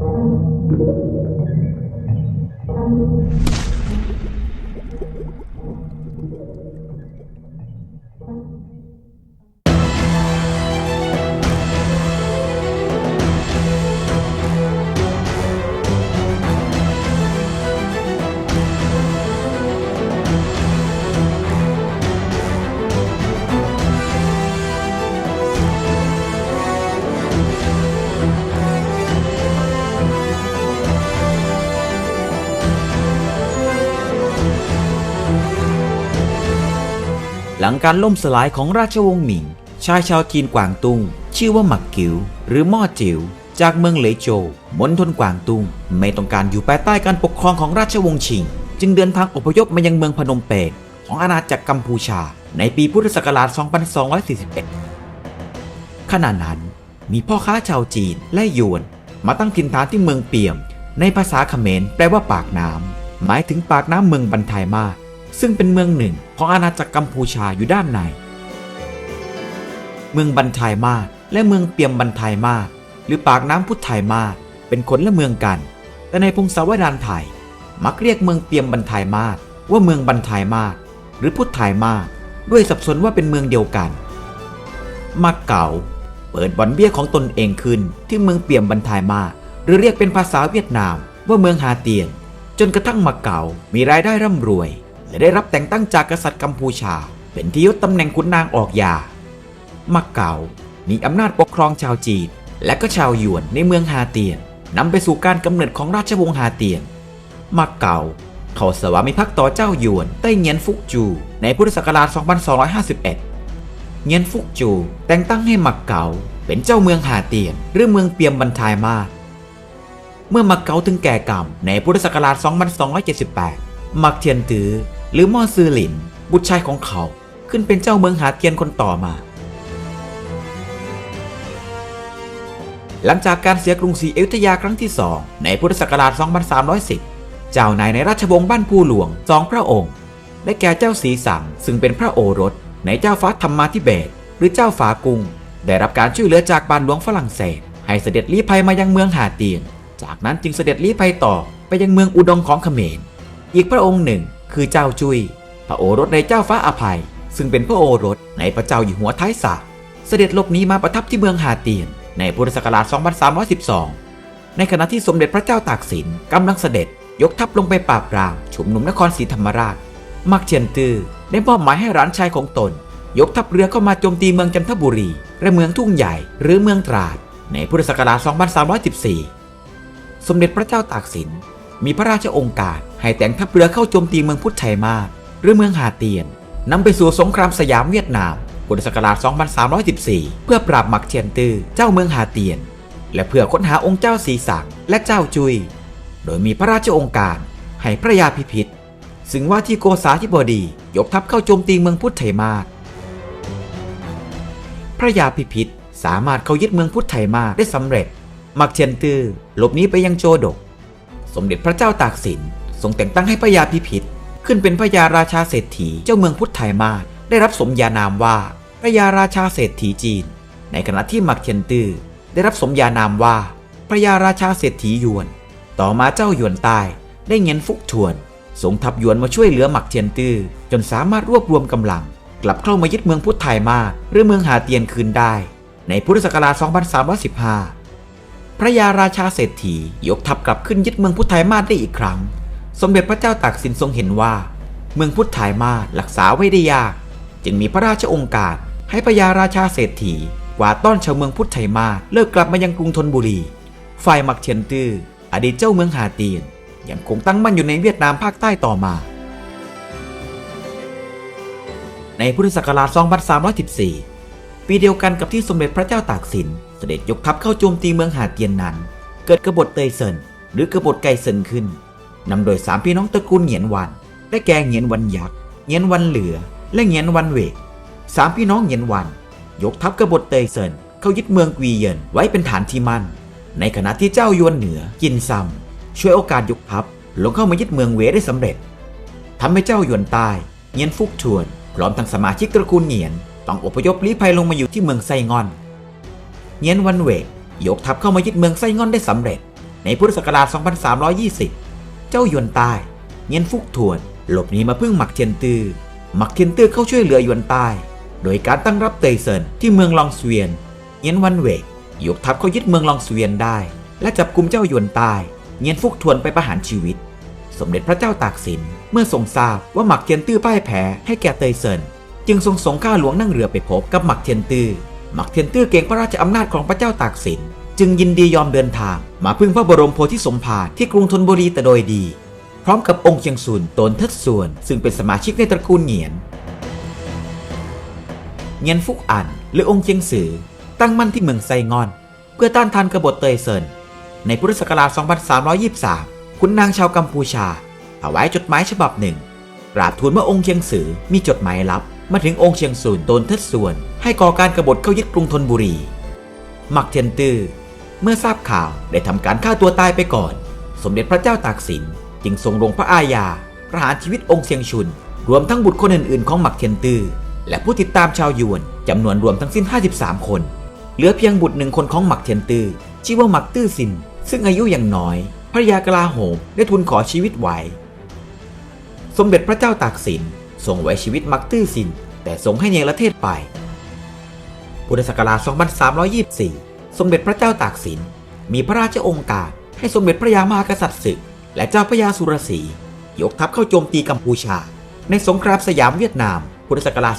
Thank you. หลังการล่มสลายของราชวงศ์หมิง ชายชาวจีนกวางตุ้งชื่อว่าหมักกิว หรือม่อจิ๋วจากเมืองเหลยโจวมณฑลกวางตุ้งไม่ต้องการอยู่ภายใต้การปกครองของราชวงศ์ชิง จึงเดินทางอพยพมายังเมืองพนมเปญของอาณาจักรกัมพูชา ในปีพุทธศักราช 2241 ขณะนั้น มีพ่อค้าชาวจีนและยวน มาตั้งถิ่นฐานที่เมืองเปียม ในภาษาเขมรแปลว่าปากน้ำหมายถึงปากน้ำเมืองบันทายมาศ ซึ่งเป็นเมืองหนึ่งของอาณาจักรกัมพูชาอยู่ด้านใน เมืองบันทายมาศและเมืองเปียมบันทายมาศหรือปากน้ำพุทธไทยมาศเป็นคนละเมืองกัน แต่ในพงศาวดารไทย มักเรียกเมืองเปียมบันทายมาศว่าเมืองบันทายมาศหรือพุทธไทยมาศด้วยสับสนว่าเป็นเมืองเดียวกันมาเก๋าเปิดบ่อนเบี้ยของตนเองขึ้นที่เมืองเปียมบันทายมาศหรือเรียกเป็นภาษาเวียดนามว่าเมืองฮาเตียน จนกระทั่งมาเก๋ามีรายได้ร่ำรวย และได้รับแต่งตั้งจากกษัตริย์กัมพูชา เป็นที่ยศตำแหน่งขุนนางออกยามาเก๋ามีอำนาจปกครองชาวจีน และก็ชาวหยวนในเมืองฮาเตียนนำไปสู่การกำเนิดของราชวงศ์ฮาเตียนมาเก๋าเขาสวามิภักดิ์ต่อเจ้าหยวนไต้เงียนฟุกจู ในพุทธศักราช 2251 เงียนฟุกจู แต่งตั้งให้มักเกาเป็นเจ้าเมืองหาเตียน หรือเมืองเปียมบันทายมาศเมื่อมักเกาถึงแก่กรรมในพุทธศักราช 2278 มักเทียนตือ หรือม่อซือหลิน บุตรชายของเขาขึ้นเป็นเจ้าเมืองหาเตียนคนต่อมา หลังจากการเสียกรุงศรีอยุธยาครั้งที่สองในพุทธศักราช 2310 เจ้านายในราชวงศ์บ้านผู้หลวงสองพระองค์ ได้แก่เจ้าสีสังซึ่งเป็นพระโอรส ในเจ้าฟ้าธรรมาธิเบศหรือเจ้าฟ้ากรุงได้รับการช่วยเหลือจากบานหลวงฝรั่งเศส ให้เสด็จลี้ภัยมายังเมืองหาเตียน จากนั้นจึงเสด็จลี้ภัยต่อไปยังเมืองอุดงของเขมร อีกพระองค์หนึ่ง คือเจ้าจุย้ยพระโอรสในเจ้าฟ้าอภัย ซึ่งเป็นพระโอรสในพระเจ้าอยู่หัวท้ายสระเสด็จหลบหนีมาประทับที่เมืองหาเตียน ในพุทธศักราช 2312 ในขณะที่สมเด็จพระเจ้าตากสินกำลังเสด็จยกทัพลงไปปราบปรามชุมนุมนครศรีธรรมราช มักเชียนตือได้มอบหมายให้ร้านชายของตน ยกทัพเรือเข้ามาโจมตีเมืองจันทบุรี และเมืองทุ่งใหญ่หรือเมืองตราด ในพุทธศักราช 2314 สมเด็จพระเจ้าตากสิน มีพระราชองค์การให้แต่งทัพเรือเข้าโจมตีเมืองพุทธไทยมาศหรือเมืองหาเตียนนำไปสู่สงครามสยามเวียดนามพุทธศักราช 2314 เพื่อปราบหมักเชียนตือเจ้าเมืองหาเตียน และเพื่อค้นหาองค์เจ้าสีสังและเจ้าจุย โดยมีพระราชองค์การให้พระยาพิพิธซึ่งว่าที่โกษาธิบดียกทัพเข้าโจมตีเมืองพุทธไทมาศพระยาพิพิธสามารถเข้ายึดเมืองพุทธไทมาศได้สำเร็จ มักเชียนตือหลบหนีไปยังโจดก สมเด็จพระเจ้าตากสินทรงแต่งตั้งให้พระยาพิพิธขึ้นเป็นพระยาราชาเศรษฐีเจ้าเมืองพุทธไทยมาศได้รับสมญานามว่าพระยาราชาเศรษฐีจีน ในขณะที่มักเชียนตื้อได้รับสมญานามว่าพระยาราชาเศรษฐียวน ต่อมาเจ้าหยวนใต้ได้เงินฟุกทวนสงทัพหยวนมาช่วยเหลือหมักเทียนตื้อจนสามารถรวบรวมกำลัง กลับเข้ามายึดเมืองพุทธไทยมาหรือเมืองหาเตียนคืนได้ ในพุทธศักราช 2315 พระยาราชาเศรษฐียกทัพกลับขึ้นยึดเมืองพุทธไทยมาศได้อีกครั้ง สมเด็จพระเจ้าตากสินทรงเห็นว่า เมืองพุทธไทยมาศรักษาไว้ได้ยาก จึงมีพระราชองค์การให้พระยาราชาเศรษฐีกวาดต้อนชาวเมืองพุทธไทยมาศเลิกกลับมายังกรุงธนบุรี ฝ่ายมักเทียนตื้ออดีตเจ้าเมืองหาเตียนยังคงตั้งมั่นอยู่ในเวียดนามภาคใต้ต่อมา ในพุทธศักราช 2314 ปีเดียวกันกับที่สมเด็จพระเจ้าตากสิน เสด็จยกทัพเข้าโจมตีเมืองหาเตียนนันเกิดกบฏเตยเซินหรือกบฏไกเซินขึ้นนำโดยสามพี่น้องตระกูลเหงียนวันได้แก่เหงียนวันยักษ์เหงียนวันเหลือ และเหงียนวันเวกสามพี่น้องเหงียนวัน ยกทัพกบฏเตยเซินเข้ายึดเมืองกวีเยินไว้เป็นฐานที่มั่น ในขณะที่เจ้ายวนเหนือจินซัมช่วยโอกาสยกทัพลงเข้ามายึดเมืองเวได้สำเร็จทำให้เจ้ายวนใต้เงียนฟุกชวน พร้อมทั้งสมาชิกตระกูลเหงียน ต้องอพยพลี้ภัยลงมาอยู่ที่เมืองไซงอน เงียนวันเวกยกทัพเข้ามายึดเมืองไซงอนได้สำเร็จ ในพุทธศักราช 2320 เจ้ายวนใต้เงียนฟุกถวน หลบหนีมาพึ่งหมักเทียนตือหมักเทียนตือเข้าช่วยเหลือยวนใต้ โดยการตั้งรับเตยเซินที่เมืองลองสเวียนเงียนวันเวกยกทัพเข้ายึดเมืองลองสเวียนได้ และจับกุมเจ้ายวนใต้เงียนฟุกถวนไปประหารชีวิต สมเด็จพระเจ้าตากสินเมื่อทรงทราบว่าหมักเทียนตื้อพ่ายแพ้ให้แก่เตยเซินจึงทรงส่งข้าหลวงนั่งเรือไปพบกับหมักเทียนตื้อ มักเทียนตื้อเกรงพระราชอำนาจของพระเจ้าตากสิน จึงยินดียอมเดินทาง มาพึ่งพระบรมโพธิสมภารที่กรุงธนบุรีแต่โดยดี พร้อมกับองค์เชียงซุนตนเทิดส่วน ซึ่งเป็นสมาชิกในตระกูลเหงียนเงียนฟุกอันหรือองค์เชียงสือ ตั้งมั่นที่เมืองไซงอน เพื่อต้านทานกบฏเตยเซินในพุทธศักราช 2323 คุณนางชาวกัมพูชาถวายจดหมายฉบับหนึ่งกราบทูลว่าองค์เชียงสือมีจดหมายลับ มาถึงองค์เชียงซุนโตนเทิดส่วน ให้ก่อการกบฏเข้ายึดกรุงธนบุรีหมักเทียนตื้อเมื่อทราบข่าวได้ทำการฆ่าตัวตายไปก่อน สมเด็จพระเจ้าตากสินจึงทรงลงพระอาญาประหารชีวิตองค์เซียงชุน รวมทั้งบุตรคนอื่นๆ ของหมักเทียนตื้อและผู้ติดตามชาวยวนจำนวนรวมทั้งสิ้น 53 คน เหลือเพียงบุตรหนึ่งคนของหมักเทียนตื้อชื่อว่าหมักตื้อซิน ซึ่งอายุยังน้อยภรยากลาโหมได้ทูลขอชีวิตไว้ สมเด็จพระเจ้าตากสิน ทรงไว้ชีวิตมักตื้อซิน แต่ทรงให้เนรเทศไป พุทธศักราช 2324 สมเด็จพระเจ้าตากสิน มีพระราชองค์การให้สมเด็จพระยามหากษัตริย์ศึก และเจ้าพระยาสุรศรียกทัพเข้าโจมตีกัมพูชา ในสงครามสยามเวียดนาม พุทธศักราช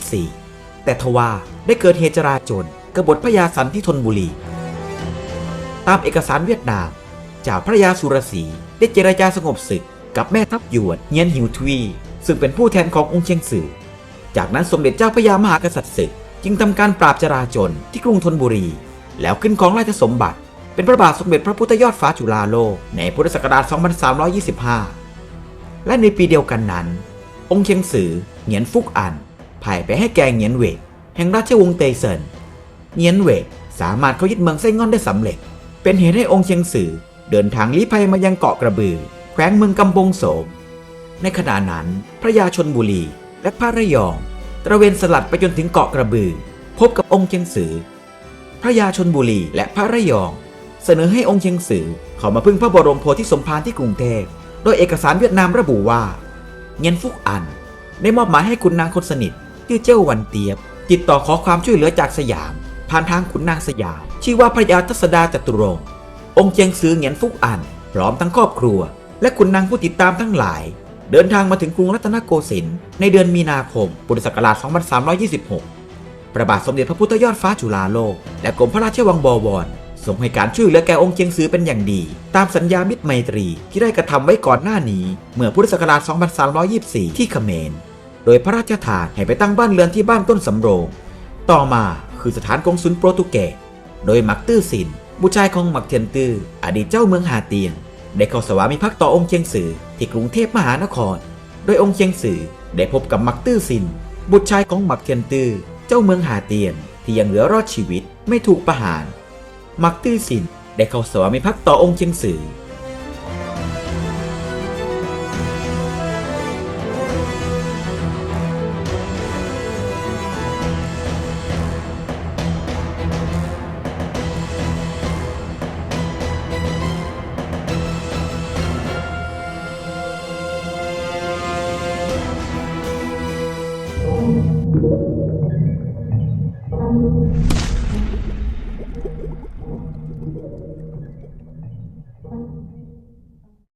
2324 แต่ทว่าได้เกิดเหตุจราจนกบฏพระยาสันที่ธนบุรี ตามเอกสารเวียดนามเจ้าพระยาสุรศรีได้เจรจาสงบศึกกับแม่ทัพหยวนเงียนหิวทวี ซึ่งเป็นผู้แทนขององค์เชียงสือ จากนั้นสมเด็จเจ้าพระยามหากษัตริย์ศึกจึงทำการปราบจราจนที่กรุงธนบุรี แล้วขึ้นของราชสมบัติ เป็นพระบาทสมเด็จพระพุทธยอดฟ้าจุฬาโลกในพุทธศักราช 2325 และในปีเดียวกันนั้น องค์เชียงสือเหงียนฟุกอันพ่ายไปให้แกเหงียนเวกแห่งราชวงศ์เตยเซินเหงียนเวกสามารถเข้ายึดเมืองไส้ง่อนได้สำเร็จ เป็นเหตุให้องค์เชียงสือเดินทางลี้ภัยมายังเกาะกระบือ แขวงเมืองกำปงโสม ในขณะนั้น พระยาชนบุรี และพระระยอง ตระเวนสลัดไปจนถึงเกาะกระบือ พบกับองค์เชียงสือ พระยาชนบุรีและพระระยอง เสนอให้องค์เชียงสือเข้ามาพึ่งพระบรมโพธิสมภารที่กรุงเทพโดยเอกสารเวียดนามระบุว่า เงียนฟุกอัน ได้มอบหมายให้ขุนนางคนสนิทชื่อเจ้าวันเตียบ ติดต่อขอความช่วยเหลือจากสยาม ผ่านทางขุนนางสยาม ชื่อว่าพระยาทัศดาจตุรงองค์เจียงซือเงียนฟุกอัน พร้อมทั้งครอบครัว และขุนนางผู้ติดตามทั้งหลาย เดินทางมาถึงกรุงรัตนโกสินทร์ในเดือนมีนาคม พุทธศักราช 2326 พระบาทสมเด็จพระพุทธยอดฟ้าจุฬาโลก และกรมพระราชวังบวรทรงให้การช่วยเหลือแก่องค์เจียงซือเป็นอย่างดี ตามสัญญามิตรไมตรีที่ได้กระทำไว้ก่อนหน้านี้ เมื่อพุทธศักราช 2324 ที่เขมร โดยพระราชทานให้ไปตั้งบ้านเรือนที่บ้านต้นสำโรง ต่อมาคือสถานกงสุลโปรตุเกส โดยมักตื้อสินบุตรชายของมักเทียนตื้ออดีตเจ้าเมืองหาเตียง ได้เข้าสวามิภักดิ์ต่อองค์เชียงสือที่กรุงเทพมหานคร โดยองค์เชียงสือได้พบกับมักตื้อสิน บุตรชายของมักเทียนตื้อเจ้าเมืองหาเตียนที่ยังเหลือรอดชีวิตไม่ถูกประหาร มักตื้อสินได้เข้าสวามิภักดิ์ต่อองค์เชียงสือ